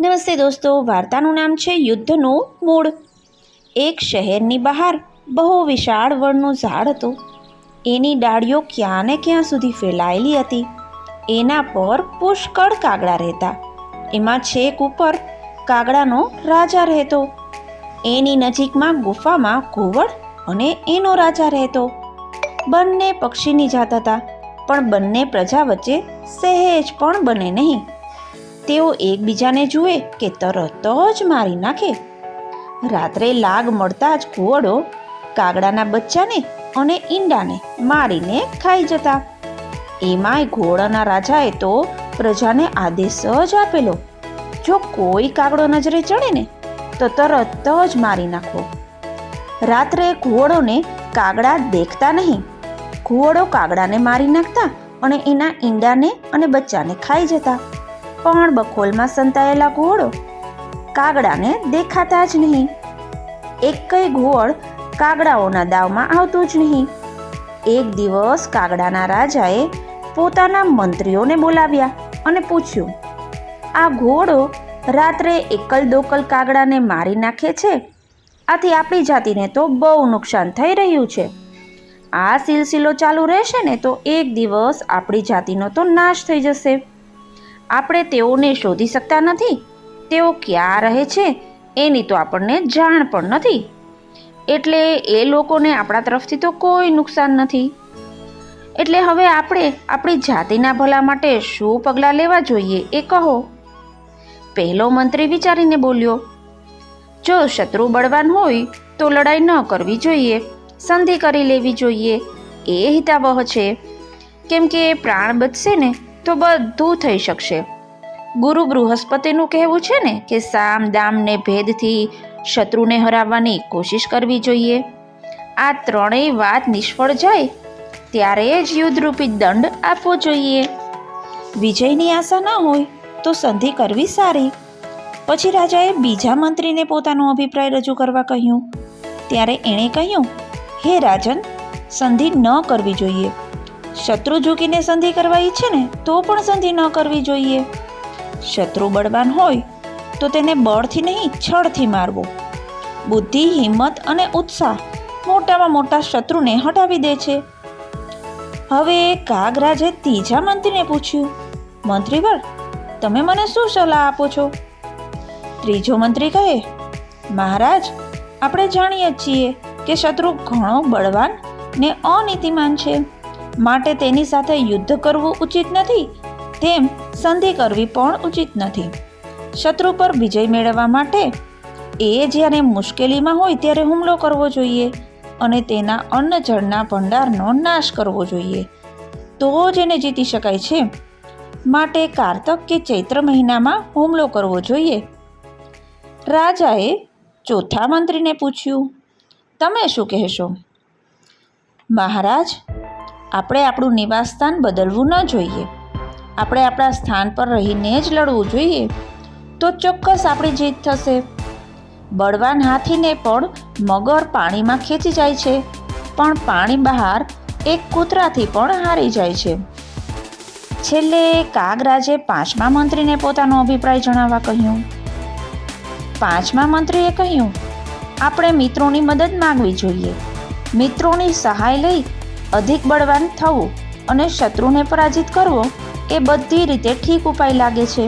નમસ્તે દોસ્તો, વાર્તાનું નામ છે યુદ્ધનું મૂળ. એક શહેરની બહાર બહુ વિશાળ વડનું ઝાડ હતું. એની ડાળીઓ ક્યાં ને ક્યાં સુધી ફેલાયેલી હતી, એના પર પુષ્કળ કાગડા રહેતા. એમાં છેક ઉપર કાગડાનો રાજા રહેતો. એની નજીકમાં ગુફામાં ઘુવડ અને એનો રાજા રહેતો. બંને પક્ષીની જાત હતા, પણ બંને પ્રજા વચ્ચે સહેજ પણ બને નહીં. તેઓ એકબીજાને જુએ કે તરત જ મારી નાખે. રાત્રે લાગ મળતા જ ઘુવડો કાગડાના બચ્ચાને અને ઈંડાને મારીને ખાઈ જતા. એમાંય ઘોડાના રાજાએ તો પ્રજાને આદેશ જ આપેલો, જો કોઈ કાગડો નજરે ચડે ને, તો તરત જ મારી નાખવો રાત્રે ઘુવડોને કાગડા દેખતા નહીં. ઘુવડો કાગડાને મારી નાખતા અને એના ઈંડાને અને બચ્ચાને ખાઈ જતા. પણ બખોલમાં સંતાયેલા ઘોડો કાગડાને દેખાતા જ નહીં. એકય ઘોડ કાગડાઓના દાવમાં આવતું જ નહીં. એક દિવસ કાગડાના રાજાએ પોતાના મંત્રીઓને બોલાવ્યા અને પૂછ્યું, આ ઘોડો રાત્રે એકલ દોકલ કાગડાને મારી નાખે છે? આથી આપણી જાતિને તો બહુ નુકસાન થઈ રહ્યું છે. આ સિલસિલો ચાલુ રહેશે ને તો એક દિવસ આપણી જાતિનો તો નાશ થઈ જશે. આપણે તેઓને શોધી શકતા નથી. તેઓ ક્યાં રહે છે, એની તો આપણને જાણ પણ નથી. એટલે એ લોકોને આપણા તરફથી તો કોઈ નુકસાન નથી. એટલે હવે આપણે આપણી જાતિના ભલા માટે શું પગલાં લેવા જોઈએ એ કહો. પહેલો મંત્રી વિચારીને બોલ્યો, જો શત્રુ બળવાન હોય તો લડાઈ ન કરવી જોઈએ, સંધિ કરી લેવી જોઈએ. એ હિતાવહ છે. કેમ કે પ્રાણ બચશે ને તો બધું થઈ શકશે. ગુરુ બૃહસ્પતિનું કહેવું છે ને કે સામ દામને ભેદથી શત્રુને હરાવવાની કોશિશ કરવી જોઈએ. આ ત્રણેય વાત નિષ્ફળ જાય ત્યારે જ યુદ્ધરૂપી દંડ આપવો જોઈએ. વિજયની આશા ન હોય તો સંધિ કરવી સારી. પછી રાજાએ બીજા મંત્રીને પોતાનો અભિપ્રાય રજૂ કરવા કહ્યું. ત્યારે એણે કહ્યું, હે રાજન, સંધિ ન કરવી જોઈએ. શત્રુ ઝૂકીને સંધિ કરવા ઈચ્છે ને, તો પણ સંધિ ન કરવી જોઈએ. શત્રુ બળવાન હોય, તો તેને બળથી નહીં, છળથી મારવો. બુદ્ધિ, હિંમત અને ઉત્સાહ મોટામાં મોટા શત્રુને હટાવી દે છે. હવે કાગરાજે ત્રીજા મંત્રીને પૂછ્યું, મંત્રીવર, તમે મને શું સલાહ આપો છો? ત્રીજો મંત્રી કહે, મહારાજ, આપણે જાણીએ છીએ કે શત્રુ ઘણો બળવાન ને અનીતિમાન છે. માટે તેની સાથે યુદ્ધ કરવું ઉચિત નથી, તેમ સંધિ કરવી પણ ઉચિત નથી. શત્રુ પર વિજય મેળવવા માટે એ જ્યારે મુશ્કેલીમાં હોય ત્યારે હુમલો કરવો જોઈએ અને તેના અન્ન જળના ભંડારનો નાશ કરવો જોઈએ. તો જ એને જીતી શકાય છે. માટે કારતક કે ચૈત્ર મહિનામાં હુમલો કરવો જોઈએ. રાજાએ ચોથા મંત્રીને પૂછ્યું, તમે શું કહેશો? મહારાજ આપણે આપણું નિવાસસ્થાન બદલવું ન જોઈએ. આપણે આપણા સ્થાન પર રહીને જ લડવું જોઈએ. તો ચોક્કસ આપણી જીત થશે. બળવાન હાથીને પણ મગર પાણીમાં ખેંચી જાય છે. પણ પાણી બહાર એક કૂતરાથી પણ હારી જાય છે. છેલ્લે કાગરાજે પાંચમા મંત્રીને પોતાનો અભિપ્રાય જણાવવા કહ્યું. પાંચમા મંત્રીએ કહ્યું, આપણે મિત્રોની મદદ માગવી જોઈએ. મિત્રોની સહાય લઈ અધિક બળવાન થવું અને શત્રુને પરાજિત કરવો એ બધી રીતે ઠીક ઉપાય લાગે છે.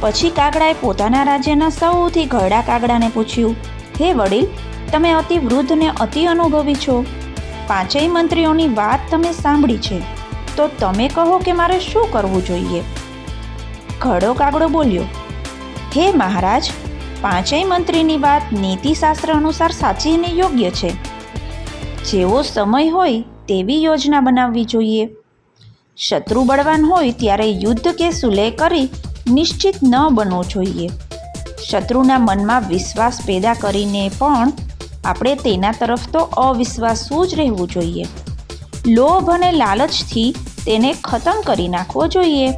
પછી કાગડાએ પોતાના રાજ્યના સૌથી ઘરડા કાગડાને પૂછ્યું, હે વડીલ, તમે અતિ વૃદ્ધ ને અતિ અનુભવી છો. પાંચેય મંત્રીઓની વાત તમે સાંભળી છે. તો તમે કહો કે મારે શું કરવું જોઈએ? ઘડો કાગડો બોલ્યો, હે મહારાજ, પાંચેય મંત્રીની વાત નીતિશાસ્ત્ર અનુસાર સાચી અને યોગ્ય છે. જેવો સમય હોય તેવી યોજના બનાવવી જોઈએ. શત્રુ બળવાન હોય ત્યારે યુદ્ધ કે સુલેહ કરી નિશ્ચિત ન બનવું જોઈએ. શત્રુના મનમાં વિશ્વાસ પેદા કરીને પણ આપણે તેના તરફ તો અવિશ્વાસુ જ રહેવું જોઈએ. લોભ અને લાલચથી તેને ખતમ કરી નાખવો જોઈએ.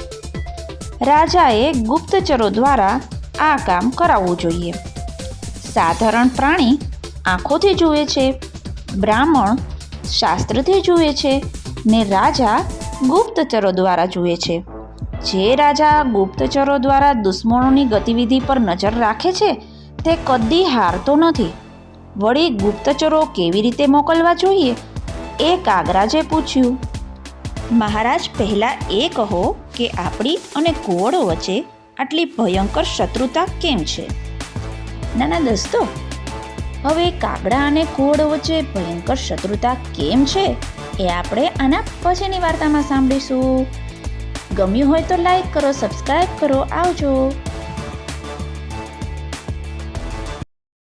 રાજાએ ગુપ્તચરો દ્વારા આ કામ કરાવવું જોઈએ. સાધારણ પ્રાણી આંખોથી જુએ છે. બ્રાહ્મણ શાસ્ત્રથી જુએ છે ને રાજા ગુપ્તચરો દ્વારા જુએ છે. જે રાજા ગુપ્તચરો દ્વારા દુશ્મનોની ગતિવિધિ પર નજર રાખે છે, તે કદી હારતો નથી. વળી ગુપ્તચરો કેવી રીતે મોકલવા જોઈએ? એ કાગરાજે પૂછ્યું, મહારાજ, પહેલાં એ કહો કે આપણી અને કુવળો વચ્ચે આટલી ભયંકર શત્રુતા કેમ છે? નાના દોસ્તો હવે કાગડા અને ઘોડો વચ્ચે ભયંકર શત્રુતા કેમ છે એ આપણે આના પછીની વાર્તામાં સાંભળીશું. ગમ્યું હોય તો લાઈક કરો સબસ્ક્રાઈબ કરો, આવજો.